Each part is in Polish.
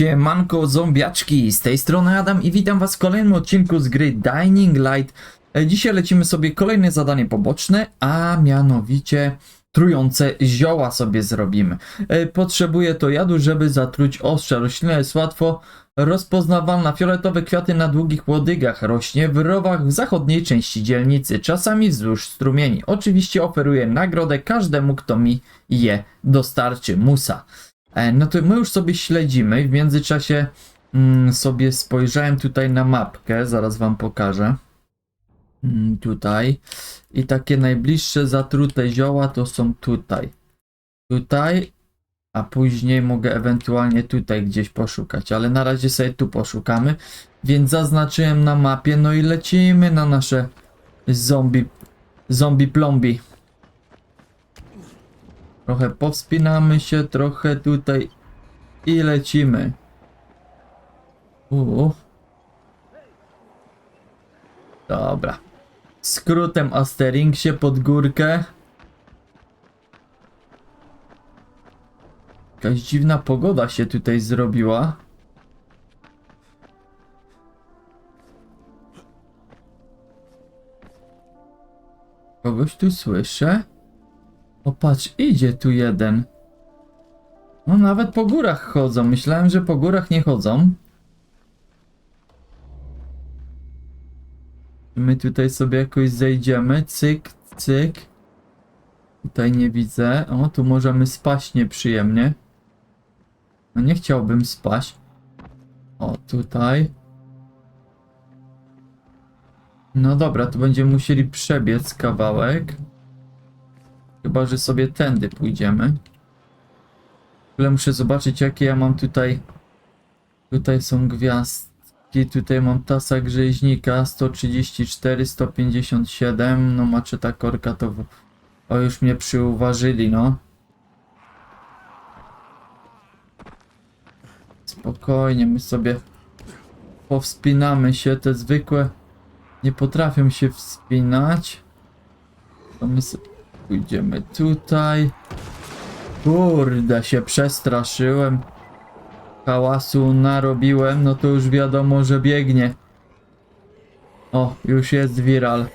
Siemanko zombiaczki, z tej strony Adam i witam was w kolejnym odcinku z gry Dining Light. E, Dzisiaj lecimy sobie kolejne zadanie poboczne, a mianowicie trujące zioła sobie zrobimy. E, Potrzebuję to jadu, żeby zatruć ostrze. Roślina jest łatwo rozpoznawalna. Fioletowe kwiaty na długich łodygach. Rośnie w rowach w zachodniej części dzielnicy, czasami wzdłuż strumieni. Oczywiście oferuję nagrodę każdemu, kto mi je dostarczy. Musa. E, No to my już sobie śledzimy. W międzyczasie mm, sobie spojrzałem tutaj na mapkę, zaraz wam pokażę. Mm, tutaj. I takie najbliższe zatrute zioła to są tutaj. Tutaj, a później mogę ewentualnie tutaj gdzieś poszukać, ale na razie sobie tu poszukamy. Więc zaznaczyłem na mapie, no i lecimy na nasze zombie, zombie plombi. Trochę powspinamy się, trochę tutaj i lecimy. Uuu. Dobra. Skrótem Asteringsie pod górkę. Jakaś dziwna pogoda się tutaj zrobiła. Kogoś tu słyszę? O patrz, idzie tu jeden. No nawet po górach chodzą. Myślałem, że po górach nie chodzą. My tutaj sobie jakoś zejdziemy. Cyk, cyk. Tutaj nie widzę. O, tu możemy spaść nieprzyjemnie. No nie chciałbym spaść. O, tutaj. No dobra, to będziemy musieli przebiec kawałek. Chyba, że sobie tędy pójdziemy. Ale muszę zobaczyć, jakie ja mam tutaj. Tutaj są gwiazdki. Tutaj mam tasa grzeźnika 134, 157. No, maczeta korka to. O, już mnie przyuważyli, no. Spokojnie, my sobie powspinamy się. Te zwykłe nie potrafią się wspinać. To my sobie Pójdziemy tutaj. Kurde, się przestraszyłem. Hałasu narobiłem, no to już wiadomo, że biegnie. O, już jest viral.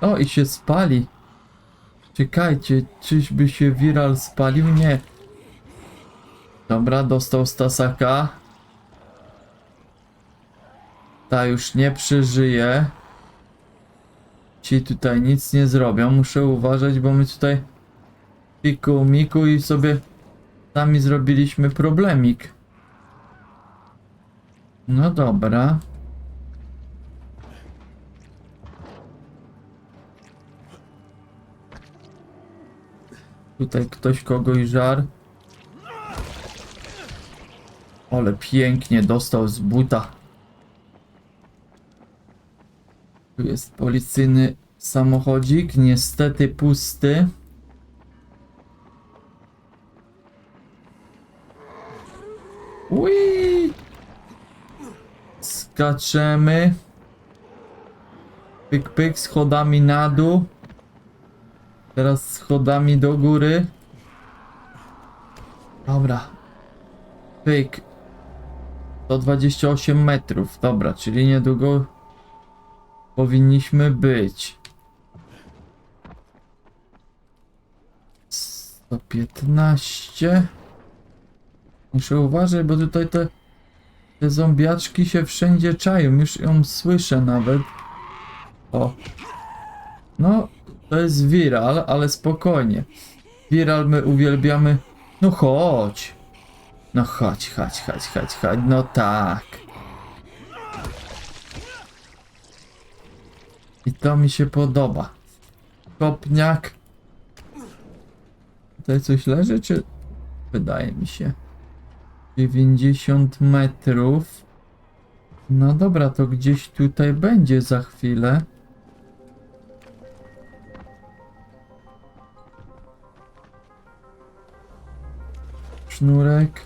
O, i się spali. Czekajcie, czyżby się viral spalił? Nie. Dobra, dostał Stasaka. Ta już nie przeżyje. Ci tutaj nic nie zrobią. Muszę uważać, bo my tutaj piku miku i sobie sami zrobiliśmy problemik. No dobra. Tutaj ktoś kogoś żar. Ale pięknie dostał z buta. Tu jest policyjny samochodzik, niestety pusty. Ui! Skaczemy. Pyk, pyk, schodami na dół. Teraz schodami do góry. Dobra. Pyk. 128 metrów. Dobra, czyli niedługo powinniśmy być. 115. Muszę uważać, bo tutaj te, te zombiaczki się wszędzie czają. Już ją słyszę nawet. O. No, to jest viral, ale spokojnie. Viral my uwielbiamy. No chodź. No chodź, chodź, chodź, chodź, chodź. No tak. I to mi się podoba. Kopniak. Tutaj coś leży, czy... Wydaje mi się. 90 metrów. No dobra, to gdzieś tutaj będzie za chwilę. Sznurek.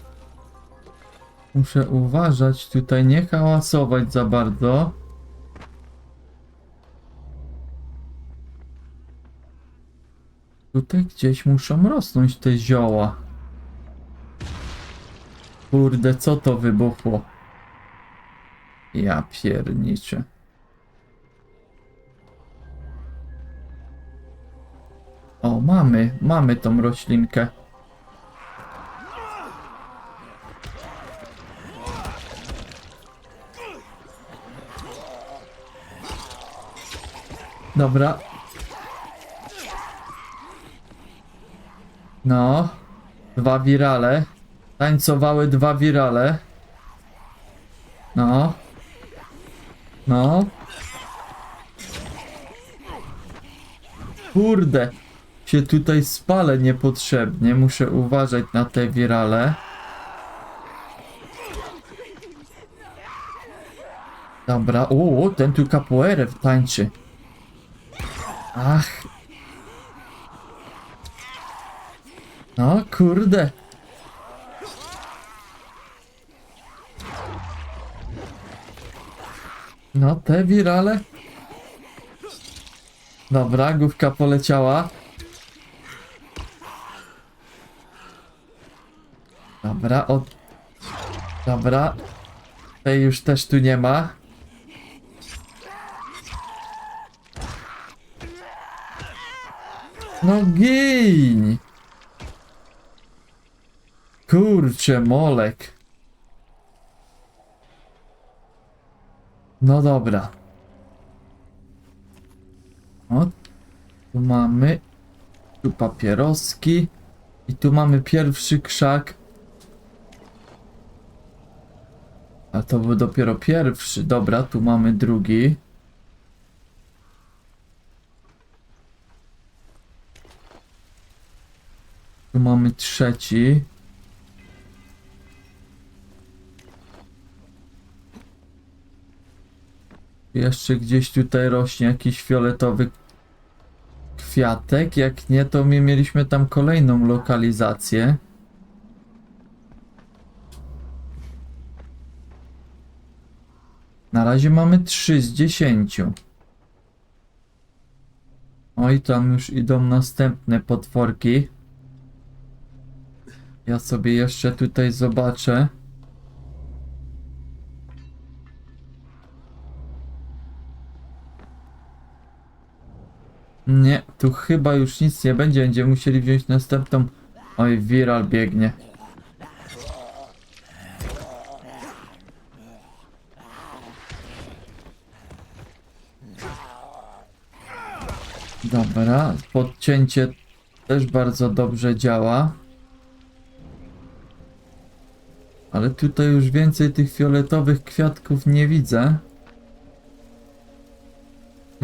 Muszę uważać tutaj, nie hałasować za bardzo. Tutaj gdzieś muszą rosnąć te zioła. Kurde, co to wybuchło? Ja pierniczę. O, mamy, mamy tą roślinkę. Dobra. No. Dwa wirale. Tańcowały dwa wirale. No. No. Kurde. Się tutaj spalę niepotrzebnie. Muszę uważać na te wirale. Dobra. O, ten tu capoeirę tańczy. Ach. No, kurde. No, te wirale. Dobra, główka poleciała. Dobra, o. Dobra. Tej już też tu nie ma. No gin! Kurczę, molek. No dobra. O, tu mamy. Tu papieroski. I tu mamy pierwszy krzak. A to był dopiero pierwszy. Dobra, tu mamy drugi. Tu mamy trzeci. Jeszcze gdzieś tutaj rośnie jakiś fioletowy kwiatek. Jak nie, to my mieliśmy tam kolejną lokalizację. Na razie mamy 3 z 10. Oj, tam już idą następne potworki. Ja sobie jeszcze tutaj zobaczę. Nie, tu chyba już nic nie będzie. Będziemy musieli wziąć następną. Oj, viral biegnie. Dobra, podcięcie też bardzo dobrze działa. Ale tutaj już więcej tych fioletowych kwiatków nie widzę.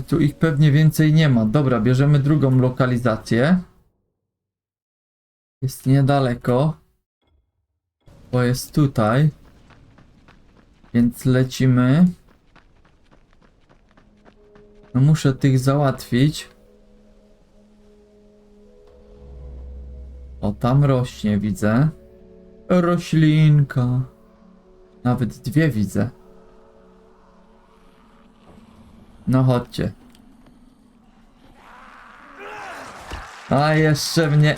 Tu ich pewnie więcej nie ma. Dobra, bierzemy drugą lokalizację. Jest niedaleko. Bo jest tutaj. Więc lecimy. No muszę tych załatwić. O, tam rośnie, widzę. Roślinka. Nawet dwie widzę. No chodźcie. A jeszcze mnie.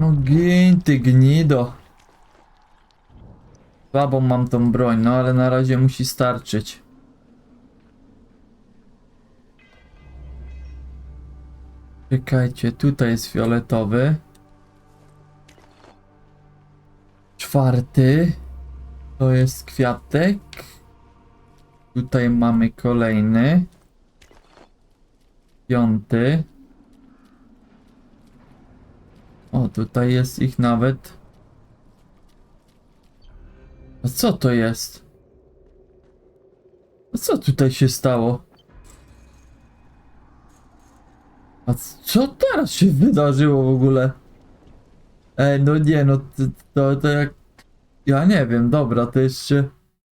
No gin ty gnido. Słabą mam tą broń, no ale na razie musi starczyć. Czekajcie, tutaj jest fioletowy. Czwarty. To jest kwiatek. Tutaj mamy kolejny. Piąty. O, tutaj jest ich nawet. A co to jest? A co tutaj się stało? A co teraz się wydarzyło w ogóle? Ej, no nie, no to, to jak... Ja nie wiem, dobra, to jeszcze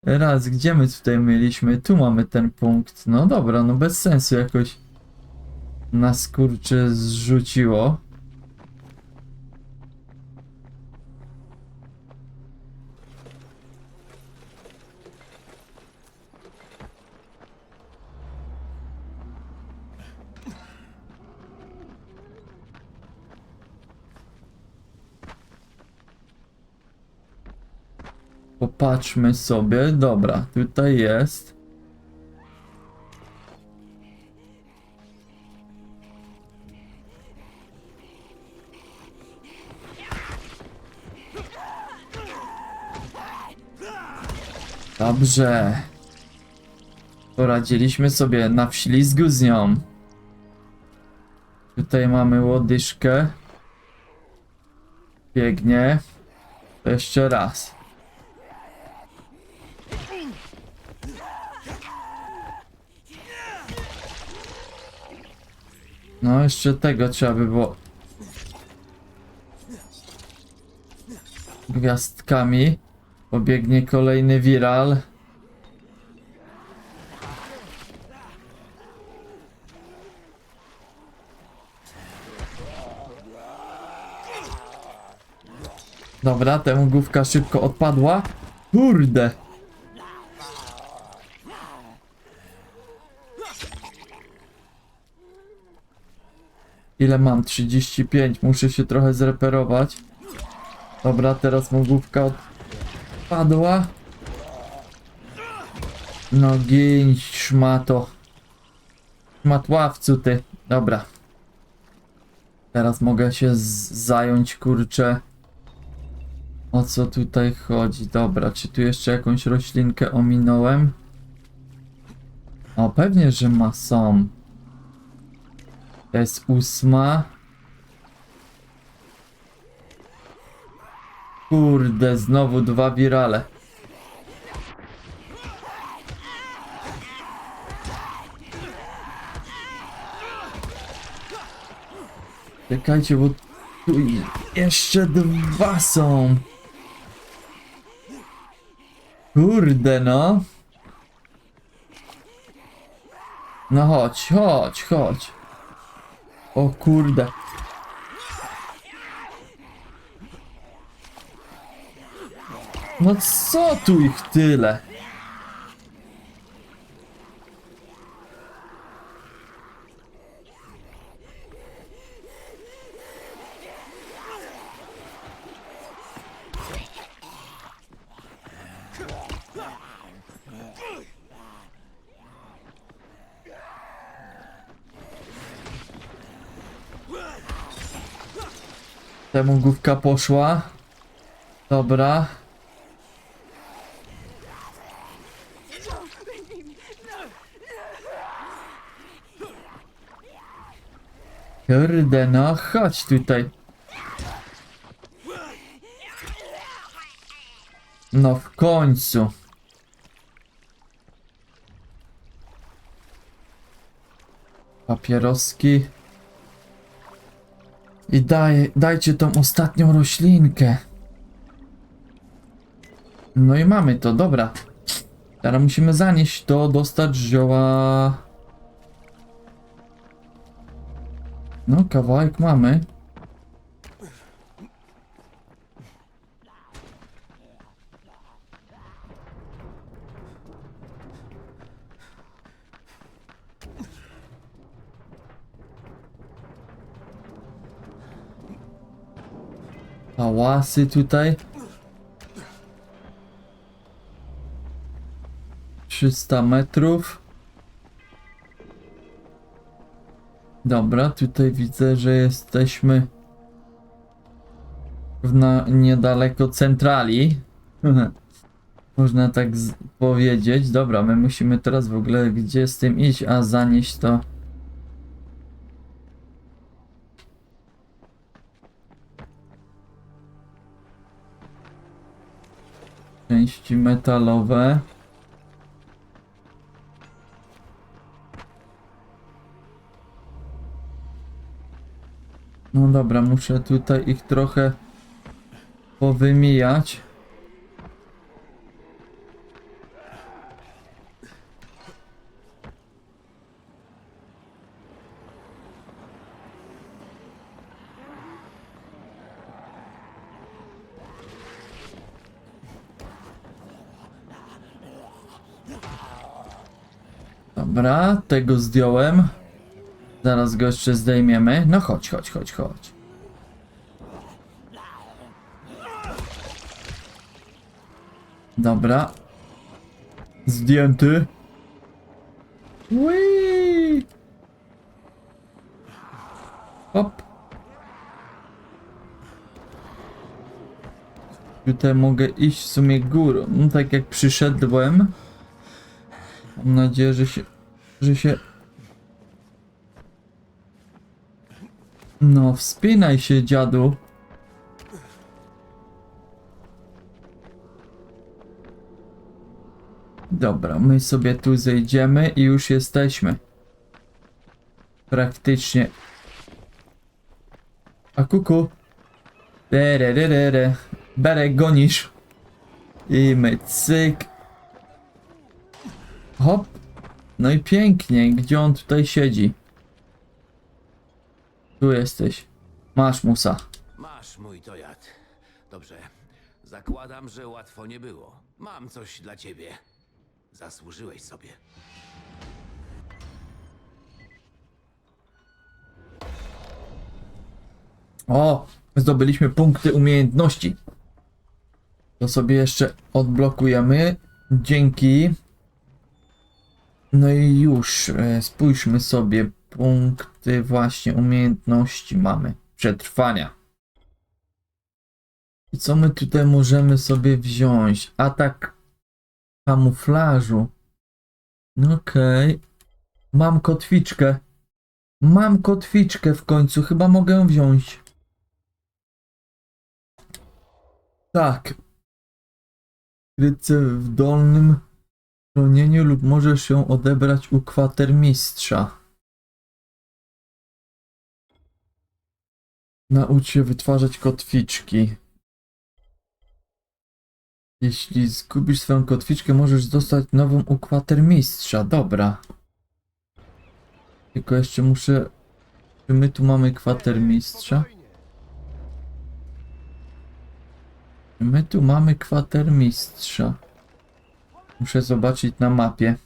raz, gdzie my tutaj mieliśmy? Tu mamy ten punkt. No dobra, no bez sensu jakoś. nas kurczę zrzuciło. Popatrzmy sobie. Dobra, tutaj jest. Dobrze. Poradziliśmy sobie na wślizgu z nią. Tutaj mamy łodyżkę. Biegnie. To jeszcze raz. No, jeszcze tego trzeba by było. Gwiazdkami. Pobiegnie kolejny viral. Dobra, temu główka szybko odpadła. Kurde. Ile mam? 35. Muszę się trochę zreperować. Dobra, teraz mu główka odpadła. No gin, szmato. Szmatławcu ty. Dobra. Teraz mogę się zająć, kurczę. O co tutaj chodzi? Dobra, czy tu jeszcze jakąś roślinkę ominąłem? O, pewnie, że ma są. Jest ósma. Kurde, znowu dwa wirale. Czekajcie, bo tu jeszcze dwa są. Kurde, no. No chodź, chodź, chodź. O kurde. No co tu ich tyle? Temu główka poszła. Dobra. Kurde, no chodź tutaj. No w końcu. Papieroski. I daj, dajcie tą ostatnią roślinkę. No i mamy to, dobra. Teraz musimy zanieść to, dostać zioła. No, kawałek mamy. Hałasy tutaj. 300 metrów. Dobra, tutaj widzę, że jesteśmy w na, niedaleko centrali. Można tak powiedzieć. Dobra, my musimy teraz w ogóle gdzie z tym iść, a zanieść to. Części metalowe. No dobra, muszę tutaj ich trochę powymijać. Dobra, tego zdjąłem. Zaraz go jeszcze zdejmiemy. No chodź, chodź, chodź, chodź. Dobra. Zdjęty. Whee! Hop. Tutaj mogę iść w sumie górą. No tak jak przyszedłem. Mam nadzieję, że się. Że się. No, wspinaj się, dziadu. Dobra, my sobie tu zejdziemy i już jesteśmy. Praktycznie. A kuku. Dererere. Berek gonisz. I my cyk. Hop. No i pięknie. Gdzie on tutaj siedzi? Tu jesteś. Masz musa. Masz mój tojat. Dobrze. Zakładam, że łatwo nie było. Mam coś dla ciebie. Zasłużyłeś sobie. O! Zdobyliśmy punkty umiejętności. To sobie jeszcze odblokujemy. Dzięki. No i już. e, Spójrzmy sobie. Punkty właśnie umiejętności mamy. Przetrwania. I co my tutaj możemy sobie wziąć? Atak kamuflażu. Okej. Mam kotwiczkę. Mam kotwiczkę w końcu. Chyba mogę ją wziąć. Tak. Krycę w dolnym chronieniu lub możesz ją odebrać u kwatermistrza. Naucz się wytwarzać kotwiczki. Jeśli zgubisz swoją kotwiczkę, możesz dostać nową u kwatermistrza. Dobra. Tylko jeszcze muszę... Czy my tu mamy kwatermistrza? My tu mamy kwatermistrza. Muszę zobaczyć na mapie.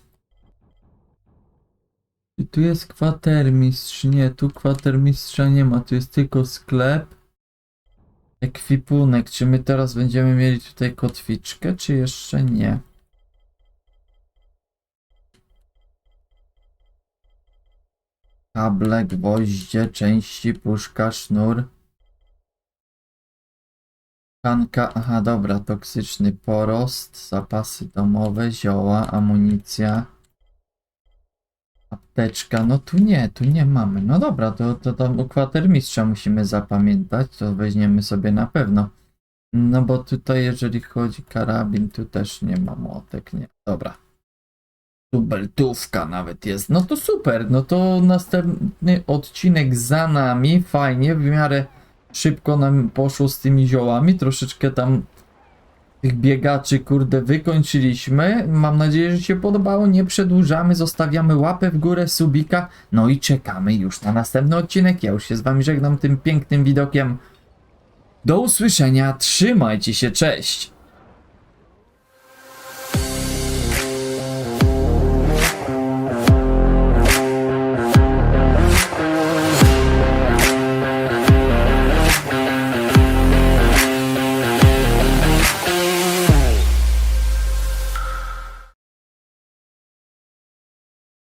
I tu jest kwatermistrz. Nie, tu kwatermistrza nie ma. Tu jest tylko sklep. Ekwipunek. Czy my teraz będziemy mieli tutaj kotwiczkę, czy jeszcze nie? Kable, gwoździe, części, puszka, sznur. Tkanka, aha, dobra, toksyczny porost, zapasy domowe, zioła, amunicja, apteczka, no tu nie, tu nie mamy. No dobra, to, to tam u kwatermistrza musimy zapamiętać, to weźmiemy sobie na pewno. No bo tutaj jeżeli chodzi karabin, tu też nie ma młotek, nie. Dobra. Tu beltówka nawet jest. No to super, no to następny odcinek za nami, fajnie, w miarę szybko nam poszło z tymi ziołami, troszeczkę tam tych biegaczy, kurde, wykończyliśmy. Mam nadzieję, że się podobało. Nie przedłużamy, zostawiamy łapę w górę, subika. No i czekamy już na następny odcinek. Ja już się z wami żegnam tym pięknym widokiem. Do usłyszenia, trzymajcie się, cześć!